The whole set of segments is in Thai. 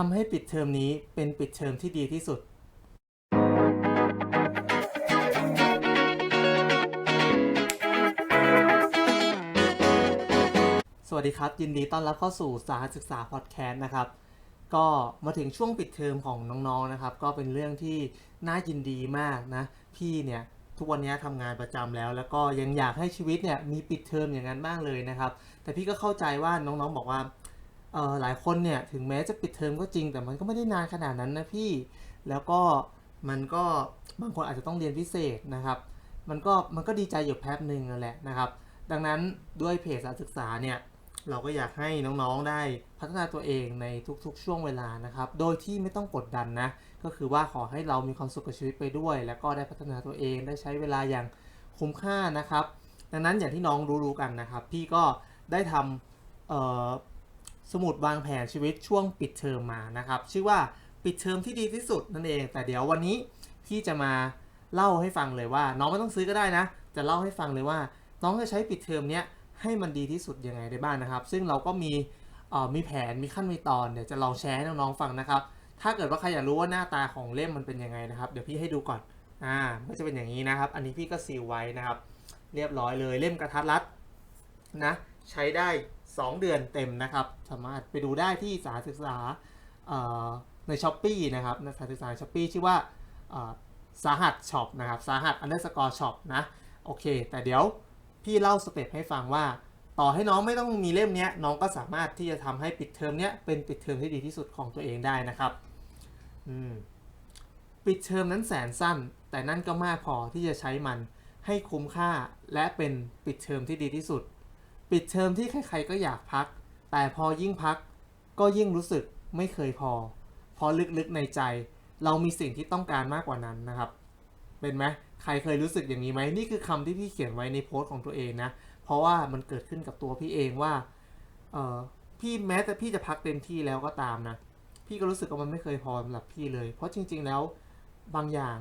ทำให้ปิดเทอมนี้เป็นปิดเทอมที่ดีที่สุด สวัสดีครับ ยินดีต้อนรับเข้าสู่สาศึกษาพอดแคสต์นะครับ ก็มาถึงช่วงปิดเทอมของน้องๆนะครับ ก็เป็นเรื่องที่น่ายินดีมากนะ พี่เนี่ยทุกวันนี้ทำงานประจำแล้ว แล้วก็ยังอยากให้ชีวิตเนี่ยมีปิดเทอมอย่างนั้นบ้างเลยนะครับ แต่พี่ก็เข้าใจว่าน้องๆบอกว่า เออหลายคนเนี่ยถึงแม้จะปิดเทอมก็จริง แต่มันก็ไม่ได้นานขนาดนั้นนะพี่ แล้วก็มันก็บางคนอาจจะต้องเรียนพิเศษนะครับ มันก็มันก็ดีใจอยู่แป๊บหนึ่งนั่นแหละนะครับ ดังนั้นด้วยเพจสารศึกษาเนี่ยเราก็อยากให้น้องๆได้พัฒนาตัวเองในทุกๆ ช่วงเวลานะครับ โดยที่ไม่ต้องกดดันนะ ก็คือว่าขอให้เรามีความสุขกับชีวิตไปด้วย แล้วก็ได้พัฒนาตัวเองได้ใช้เวลาอย่างคุ้มค่านะครับ ดังนั้นอย่างที่น้องรู้ๆกันนะครับ พี่ก็ได้ทำ สมุดวางแผนชีวิตช่วงปิดเทอมมานะครับ ชื่อว่าปิดเทอมที่ดีที่สุดนั่นเอง แต่เดี๋ยววันนี้พี่จะมาเล่าให้ฟังเลยว่า น้องไม่ต้องซื้อก็ได้นะ จะเล่าให้ฟังเลยว่า น้องจะใช้ปิดเทอมเนี้ยให้มันดีที่สุดยังไงได้บ้างนะครับ ซึ่งเราก็มีเอ่อมีแผนมีขั้นมีตอนเดี๋ยวจะลองแชร์ให้น้องๆฟังนะครับ ถ้าเกิดว่าใครอยากรู้ว่าหน้าตาของเล่มมันเป็นยังไงนะครับ เดี๋ยวพี่ให้ดูก่อนอ่าก็จะเป็นอย่างนี้นะครับ อันนี้พี่ก็ซีลไว้นะครับ เรียบร้อยเลยเล่มกระทัดรัดนะใช้ได้ 2 เดือนเต็มนะครับ สามารถไปดูได้ที่สาศึกษาในช้อปปีนะครับในสาศึกษาช้อปปีชื่อว่าสาหัสช็อปนะครับสาหัสอันเดอร์สกอร์ช็อปนะ โอเค แต่เดี๋ยวพี่เล่าสเต็ปให้ฟังว่า ต่อให้น้องไม่ต้องมีเล่มนี้น้องก็สามารถที่จะทำให้ปิดเทอมเนี้ยเป็นปิดเทอมที่ดีที่สุดของตัวเองได้นะครับอืมปิดเทอมนั้นแสนสั้น แต่นั่นก็มากพอที่จะใช้มันให้คุ้มค่าและเป็นปิดเทอมที่ดีที่สุด ปิดเทอมที่ใครๆก็อยากพัก แต่พอยิ่งพักก็ยิ่งรู้สึกไม่เคยพอ เพราะลึกๆในใจ เรามีสิ่งที่ต้องการมากกว่านั้นนะครับ เป็นไหมใครเคยรู้สึกอย่างนี้ไหมนี่คือคำที่พี่เขียนไว้ในโพสต์ของตัวเองนะ เพราะว่ามันเกิดขึ้นกับตัวพี่เองว่าเออพี่แม้แต่พี่จะพักเต็มที่แล้วก็ตามนะ พี่ก็รู้สึกว่ามันไม่เคยพอสำหรับพี่เลย เพราะจริง ๆแล้วบางอย่าง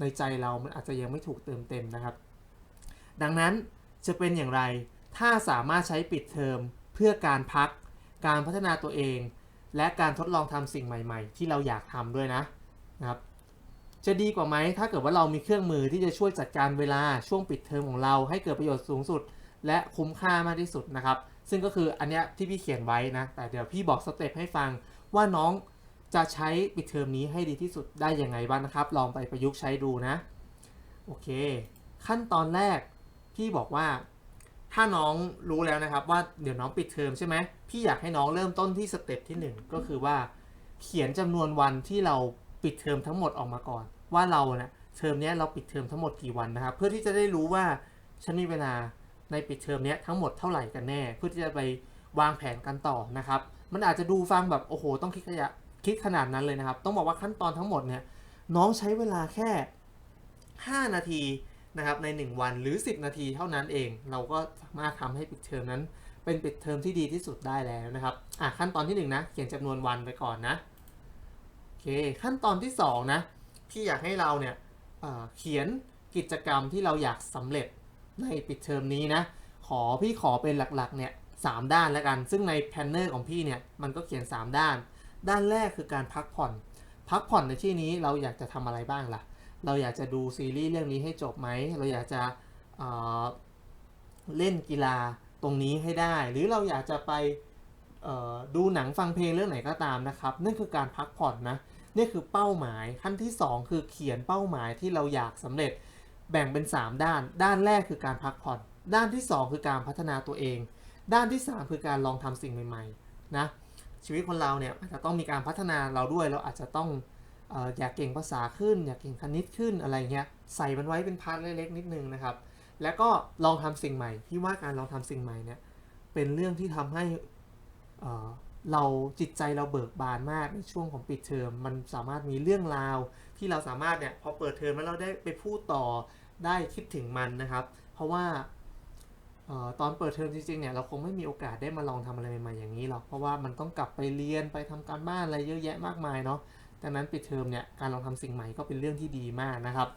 ในใจเรามันอาจจะยังไม่ถูกเติมเต็มนะครับ ดังนั้นจะเป็นอย่างไร ถ้าสามารถใช้ปิดเทอมเพื่อการพัก การพัฒนาตัวเอง และการทดลองทำสิ่งใหม่ ๆ ที่เราอยากทำด้วยนะนะครับ จะดีกว่าไหมถ้าเกิดว่าเรามีเครื่องมือที่จะช่วยจัดการเวลาช่วงปิดเทอมของเรา ให้เกิดประโยชน์สูงสุด และคุ้มค่ามากที่สุดนะครับ ซึ่งก็คืออันเนี้ยที่พี่เขียนไว้นะแต่เดี๋ยวพี่บอกสเต็ปให้ฟังว่าน้องจะใช้ปิดเทอมนี้ให้ดีที่สุดได้ยังไงบ้างนะครับ ลองไปประยุกต์ใช้ดูนะ โอเค ขั้นตอนแรกพี่บอกว่า ถ้าน้องรู้แล้วนะครับว่าเดี๋ยวน้องปิดเทอมใช่ไหมพี่อยากให้น้องเริ่มต้นที่สเต็ปที่หนึ่งก็คือว่า เขียนจำนวนวันที่เราปิดเทอมทั้งหมดออกมาก่อน ว่าเราเนะี่ยเทอมนี้เราปิดเทอมทั้งหมดกี่วันนะครับ เพื่อที่จะได้รู้ว่าฉันมีเวลาในปิดเทอมนี้ทั้งหมดเท่าไหร่กันแน่ เพื่อที่จะไปวางแผนกันต่อนะครับ มันอาจจะดูฟังแบบโอ้โห ต้องคิดขยะคิดขนาดนั้นเลยนะครับ ต้องบอกว่าขั้นตอนทั้งหมดเนี่ยน้องใช้เวลาแค่ 5 นาที นะครับใน 1 วันหรือ 10 นาทีเท่านั้นเอง เราก็สามารถทำให้ปิดเทอมนั้น เป็นปิดเทอมที่ดีที่สุดได้แล้วนะครับอะขั้นตอนที่ 1 นะ เขียนจำนวนวันไปก่อนนะโอเคขั้นตอนที่ 2 นะ พี่อยากให้เราเนี่ยเเขียนกิจกรรมที่เราอยากสำเร็จในปิดเทอมนี้นะ ขอพี่ขอเป็นหลักๆเนี่ยสามด้านแล้วกัน ซึ่งในแพนเนอร์ของพี่เนี่ยมันก็เขียน 3 ด้าน ด้านแรกคือการพักผ่อน พักผ่อนในที่นี้เราอยากจะทำอะไรบ้างล่ะ เราอยากจะดูซีรีส์เรื่องนี้ให้จบไหม เราอยากจะเเล่นกีฬาตรงนี้ให้ได้ หรือเราอยากจะไปดูหนังฟังเพลงเรื่องไหนก็ตามนะครับ นั่นคือการพักผ่อนนะ นี่คือเป้าหมายขั้นที่ 2 คือเขียนเป้าหมายที่เราอยากสำเร็จแบ่งเป็น 3 ด้าน ด้านแรกคือการพักผ่อน ด้านที่ 2 คือการพัฒนาตัวเอง ด้านที่ 3 คือการลองทำสิ่งใหม่ๆนะชีวิตคนเราเนี่ยอาจจะต้องมีการพัฒนาเราด้วยเราอาจจะต้อง อยากเก่งภาษาขึ้น อยากเก่งคณิตขึ้นอะไรเงี้ยใส่มันไว้เป็นพาร์ทเล็กๆนิดนึงนะครับ แล้วก็ลองทำสิ่งใหม่พี่ว่าการลองทำสิ่งใหม่เนี่ยเป็นเรื่องที่ทำให้เราจิตใจเราเบิกบานมากในช่วงของปิดเทอมมันสามารถมีเรื่องราว ที่เราสามารถเนี่ยพอเปิดเทอมแล้วเราได้ไปพูดต่อได้คิดถึงมันนะครับ เพราะว่าออตอนเปิดเทอมจริงๆเนี่ยเราคงไม่มีโอกาสได้มาลองทำอะไรใหม่ๆอย่างนี้หรอกเพราะว่ามันต้องกลับไปเรียนไปทำการบ้านอะไรเยอะแยะมากมายเนาะ ดังนั้นปิดเทอมเนี่ยการลองทำสิ่งใหม่ก็เป็นเรื่องที่ดีมากนะครับ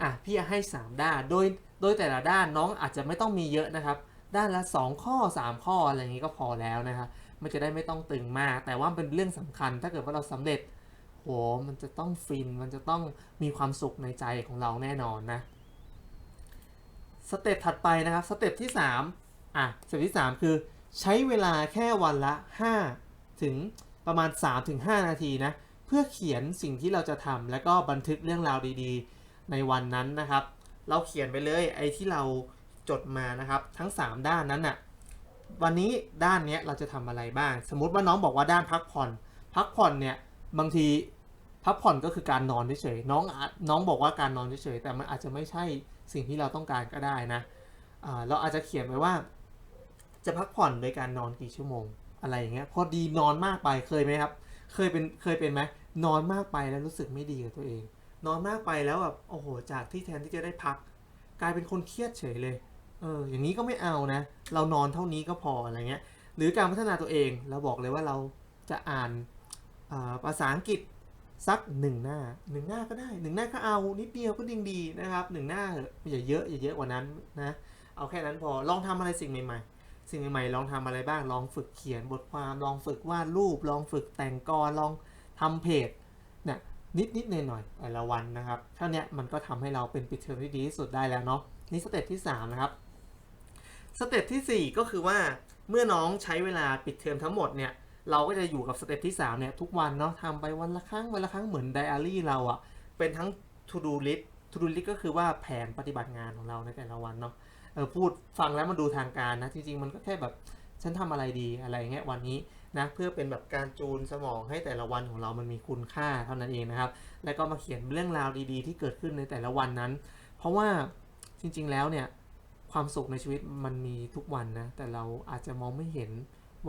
อะพี่ให้ 3 ด้านโดยโดยแต่ละด้านน้องอาจจะไม่ต้องมีเยอะนะครับ ด้านละ 2 ข้อ 3 ข้ออะไรอย่างนี้ก็พอแล้วนะครับมันจะได้ไม่ต้องตึงมาก แต่ว่าเป็นเรื่องสำคัญถ้าเกิดว่าเราสำเร็จโหมันจะต้องฟินมันจะต้องมีความสุขในใจของเราแน่นอนนะสเต็ปถัดไปนะครับสเต็ปที่3อะสเต็ปที่ 3 คือใช้เวลาแค่วันละ 5 ถึงประมาณ 3-5 นาทีนะ เพื่อเขียนสิ่งที่เราจะทำแล้วก็บันทึกเรื่องราวดีๆ ในวันนั้นนะครับ เราเขียนไปเลยไอ้ที่เราจดมานะครับ ทั้ง 3 ด้านนั้นน่ะวันนี้ด้านเนี้ยเราจะทำอะไรบ้าง สมมติว่าน้องบอกว่าด้านพักผ่อน พักผ่อนเนี่ยบางทีพักผ่อนก็คือการนอนเฉยๆน้องน้องบอกว่าการนอนเฉยๆแต่มันอาจจะไม่ใช่สิ่งที่เราต้องการก็ได้นะเราอาจจะเขียนไว้ว่า จะพักผ่อนโดยการนอนกี่ชั่วโมง อะไรอย่างเงี้ยพอดีนอนมากไปเคยไหมครับ เคยเป็นเคยเป็นไหมนอนมากไปแล้วรู้สึกไม่ดีกับตัวเอง นอนมากไปแล้วแบบโอ้โห จากที่แทนที่จะได้พัก กลายเป็นคนเครียดเฉยเลยเอออย่างนี้ก็ไม่เอานะ เรานอนเท่านี้ก็พออะไรเงี้ย หรือการพัฒนาตัวเองเราบอกเลยว่าเราจะอ่านภาษาอังกฤษสักหนึ่งหน้าหนึ่งหน้าก็ได้หนึ่งหน้าก็เอานิดเดียวก็ดิ่งดีนะครับหนึ่งหน้าอย่าเยอะอย่าเยอะกว่านั้นนะเอาแค่นั้นพอลองทำอะไรสิ่งใหม่ๆ สิ่งใหม่ๆลองทำอะไรบ้างลองฝึกเขียนบทความลองฝึกวาดรูป ลองฝึกแต่งกรลองทำเพจเนี่ยนิดนิดๆหน่อยหน่อยๆแต่ละวันนะครับเท่านี้มันก็ทำให้เราเป็นปิดเทอมที่ดีที่สุดได้แล้วเนาะนี่สเต็ปที่ 3 นะครับสเต็ปทีสี่ 4 ก็คือว่าเมื่อน้องใช้เวลาปิดเทอมทั้งหมดเนี่ยเราก็จะอยู่กับสเต็ปที่3เนี่ยทุกวันเนาะทำไปวันละครั้งวันละครั้งเหมือนไดอารี่เราอะเป็นทั้ง to do list to do list ก็คือว่าแผนปฏิบัติงานของเราในแต่ละวันเนาะ ออพูดฟังแล้วมันดูทางการนะจริงๆ มันก็แค่แบบฉันทำอะไรดีอะไรเงี้ยวันนี้นะเพื่อเป็นแบบการจูนสมองให้แต่ละวันของเรามันมีคุณค่าเท่านั้นเองนะครับ แล้วก็มาเขียนเรื่องราวดีๆ ที่เกิดขึ้นในแต่ละวันนั้น เพราะว่าจริง ๆ แล้วเนี่ยความสุขในชีวิตมันมีทุกวันนะแต่เราอาจจะมองไม่เห็น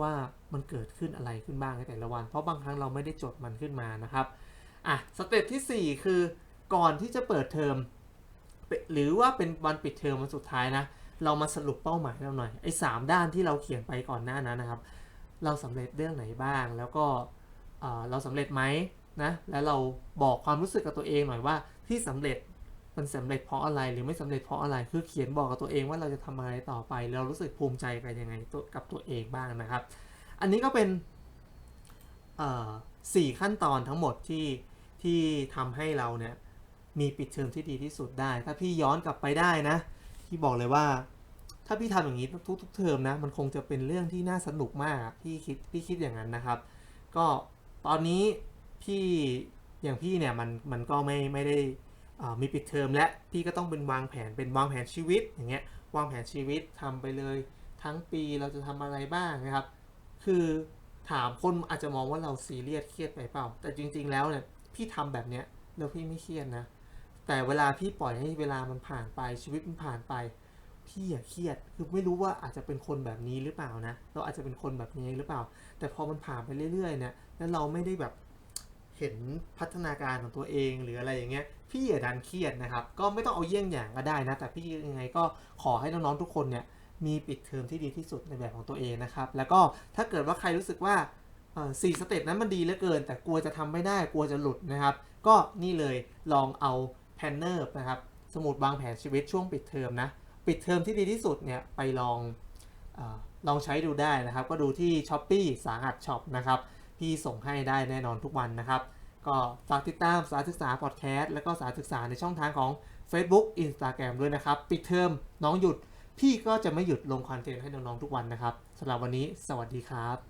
ว่ามันเกิดขึ้นอะไรขึ้นบ้างในแต่ละวัน เพราะบางครั้งเราไม่ได้จดมันขึ้นมานะครับอะสเต็ปที่ 4 คือก่อนที่จะเปิดเทอมหรือว่าเป็นวันปิดเทอมวันสุดท้ายนะ เรามาสรุปเป้าหมายเราหน่อยไอ้สามด้านที่เราเขียนไปก่อนหน้านั้นนะครับ เราสำเร็จเรื่องไหนบ้าง แล้วก็เราสำเร็จไหมนะแล้วเราบอกความรู้สึกกับตัวเองหน่อยว่าที่สำเร็จมันสำเร็จเพราะอะไรหรือไม่สำเร็จเพราะอะไรคือเขียนบอกกับตัวเองว่าเราจะทำอะไรต่อไป เรารู้สึกภูมิใจกันยังไงกับตัวเองบ้างนะครับ อันนี้ก็เป็นสี่ขั้นตอนทั้งหมดที่ที่ทำให้เราเนี่ยมีปิดเทอมที่ดีที่สุดได้ ถ้าพี่ย้อนกลับไปได้นะ พี่บอกเลยว่า ถ้าพี่ทำอย่างนี้ทุกทุกๆเทอมนะ มันคงจะเป็นเรื่องที่น่าสนุกมากพี่คิดพี่คิดอย่างนั้นนะครับ ก็ตอนนี้พี่อย่างพี่เนี่ยมันมันก็ไม่ไม่ได้มีปิดเทอมและพี่ก็ต้องเป็นวางแผนเป็นวางแผนชีวิตอย่างเงี้ยวางแผนชีวิตทำไปเลย ทั้งปีเราจะทำอะไรบ้างนะครับ คือถามคนอาจจะมองว่าเราซีเรียสเครียดไปเปล่า แต่จริง ๆ แล้วเนี่ยพี่ทำแบบเนี้ยแล้วพี่ไม่เครียดนะ แต่เวลาพี่ปล่อยให้เวลามันผ่านไปชีวิตมันผ่านไป พี่อย่าเครียดคือไม่รู้ว่าอาจจะเป็นคนแบบนี้หรือเปล่านะ เราอาจจะเป็นคนแบบนี้หรือเปล่า แต่พอมันผ่านไปเรื่อยๆเนี่ยแล้วเราไม่ได้แบบเห็นพัฒนาการของตัวเองหรืออะไรอย่างเงี้ยพี่อย่าดันเครียดนะครับ ก็ไม่ต้องเอาเยี่ยงอย่างก็ได้นะ แต่พี่ยังไงก็ขอให้น้องๆทุกคนเนี่ยมีปิดเทอมที่ดีที่สุดในแบบของตัวเองนะครับ แล้วก็ถ้าเกิดว่าใครรู้สึกว่าสี่สเต็ปนั้นมันดีเหลือเกิน แต่กลัวจะทำไม่ได้กลัวจะหลุดนะครับ ก็นี่เลยลองเอา แพนเนอร์นะครับสมุดวางแผนชีวิตช่วงปิดเทอมนะปิดเทอมที่ดีที่สุดเนี่ยไปลองอลองใช้ดูได้นะครับ ก็ดูที่ s h อ p e e สาหัสช็อปนะครับ พี่ส่งให้ได้แน่นอนทุกวันนะครับ ก็ฝากติดตามสารศึกษาพอดแคสต์แล้วก็สารศึกษาในช่องทางของ Facebook Instagram ด้วยนะครับ ปิดเทอมน้องหยุด พี่ก็จะไม่หยุดลงคอนเทนต์ให้น้องๆทุกวันนะครับสำหรับวันนี้ สวัสดีครับ